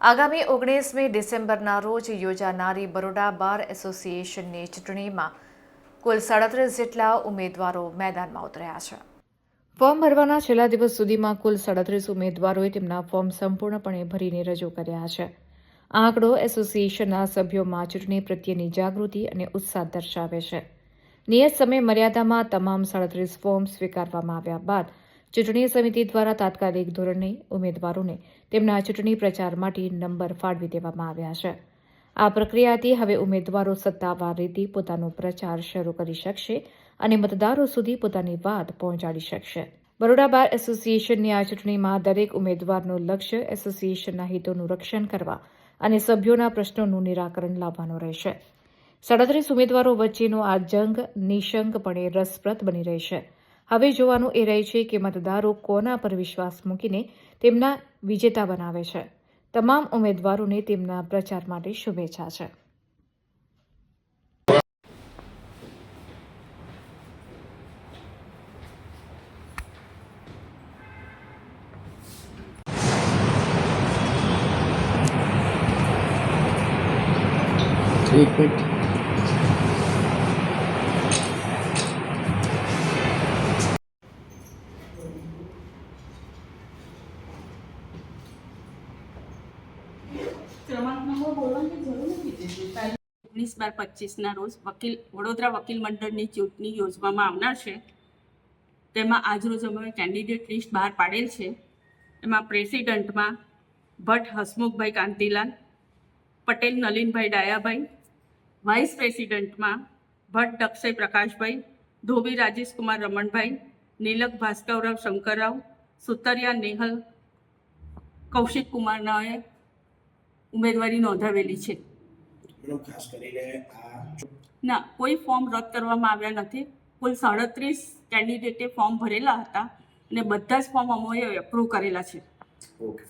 આગામી ઓગણીસમી ડિસેમ્બરના રોજ યોજાનારી બરોડા બાર એસોસિએશનની ચૂંટણીમાં કુલ સાડત્રીસ જેટલા ઉમેદવારો મેદાનમાં ઉતર્યા છે. ફોર્મ ભરવાના છેલ્લા દિવસ સુધીમાં કુલ સાડત્રીસ ઉમેદવારોએ તેમના ફોર્મ સંપૂર્ણપણે ભરીને રજૂ કર્યા છે. આ આંકડો એસોસિએશનના સભ્યોમાં ચૂંટણી પ્રત્યેની જાગૃતિ અને ઉત્સાહ દર્શાવે છે. નિયત સમય મર્યાદામાં તમામ સાડત્રીસ ફોર્મ સ્વીકારવામાં આવ્યા બાદ ચૂંટણી સમિતિ દ્વારા તાત્કાલિક ધોરણે ઉમેદવારોને તેમના ચૂંટણી પ્રચાર માટે નંબર ફાળવી દેવામાં આવ્યા છે. આ પ્રક્રિયાથી હવે ઉમેદવારો સત્તાવાર રીતે પોતાનો પ્રચાર શરૂ કરી શકશે અને મતદારો સુધી પોતાની વાત પહોંચાડી શકશે. બરોડા બાર એસોસિએશનની આ ચૂંટણીમાં દરેક ઉમેદવારનું લક્ષ્ય એસોસિએશનના હિતોનું રક્ષણ કરવા અને સભ્યોના પ્રશ્નોનું નિરાકરણ લાવવાનો રહેશે. સાડત્રીસ ઉમેદવારો વચ્ચેનો આ જંગ નિશંકપણે રસપ્રદ બની રહેશે. હવે જોવાનું એ રહે છે કે મતદારો કોના પર વિશ્વાસ મૂકીને તેમના વિજેતા બનાવે છે. તમામ ઉમેદવારોને તેમના પ્રચાર માટે શુભેચ્છા છે. ઓગણીસ બાર પચીસના રોજ વકીલ, વડોદરા વકીલ મંડળની ચૂંટણી યોજવામાં આવનાર છે. તેમાં આજરોજ અમે કેન્ડિડેટ લિસ્ટ બહાર પાડેલ છે. એમાં પ્રેસિડન્ટમાં ભટ્ટ, હસમુખભાઈ કાંતિલાલ, પટેલ, નલિનભાઈ ડાયાભાઈ, વાઇસ પ્રેસિડન્ટમાં ભટ્ટ દક્ષય પ્રકાશભાઈ, ધોબી, રાજેશકુમાર રમણભાઈ, નીલક ભાસ્કરરાવ શંકરરાવ, સુતરિયા નેહલ કૌશિક કુમારનાએ ઉમેદવારી નોંધાવેલી છે. ખાસ કરીને ના કોઈ ફોર્મ રદ કરવામાં આવ્યા નથી. કુલ સાડત્રીસ કેન્ડિડેટે ફોર્મ ભરેલા હતા અને બધા જ ફોર્મ અમોએ એપ્રુવ કરેલા છે. ઓકે